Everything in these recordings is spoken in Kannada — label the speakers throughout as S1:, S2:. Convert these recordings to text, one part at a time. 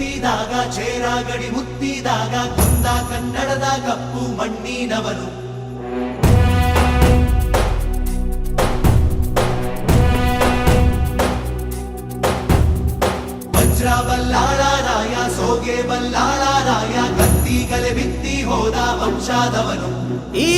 S1: ಎತ್ತಿದಾಗ ಚೇರ ಗಡಿ ಮುತ್ತಿದಾಗ ಕುಂದ ಕನ್ನಡದ ಕಪ್ಪು ಮಣ್ಣಿನವನು ವಜ್ರ ಬಲ್ಲಾಳರಾಯ ಸೋಗೆ ಬಲ್ಲಾಳರಾಯ ಕತ್ತಿಗಲೆ ಬಿತ್ತಿ ಹೋದ ವಂಶಾದವನು.
S2: ಈ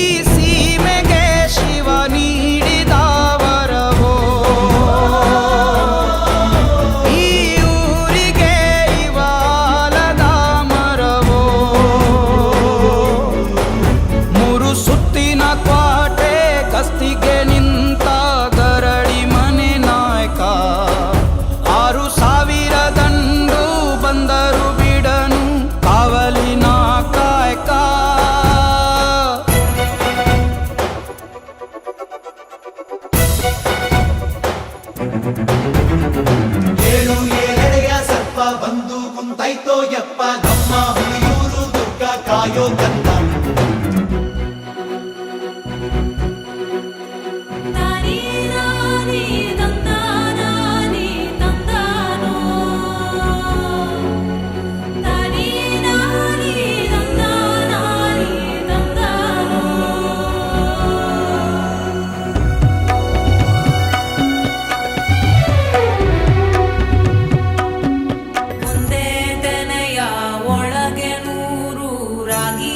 S2: ಸುತ್ತಿನ ಕ್ವಾಟೆ ಕಸ್ತಿಗೆ ನಿಂತ ಗರಡಿ ಮನೆ ನಾಯಕ. ಆರು ಸಾವಿರ ದಂಡು ಬಂದರು ಬಿಡನು ಕಾವಲಿನ ಕಾಯಕ.
S1: ಸರ್ಪ ಬಂದು ಕುಂತೈತೋ ಯಪ್ಪ. ನಮ್ಮ ಹುಲಿಯೂರು ದುರ್ಗ ಕಾಯೋ ಕಂದ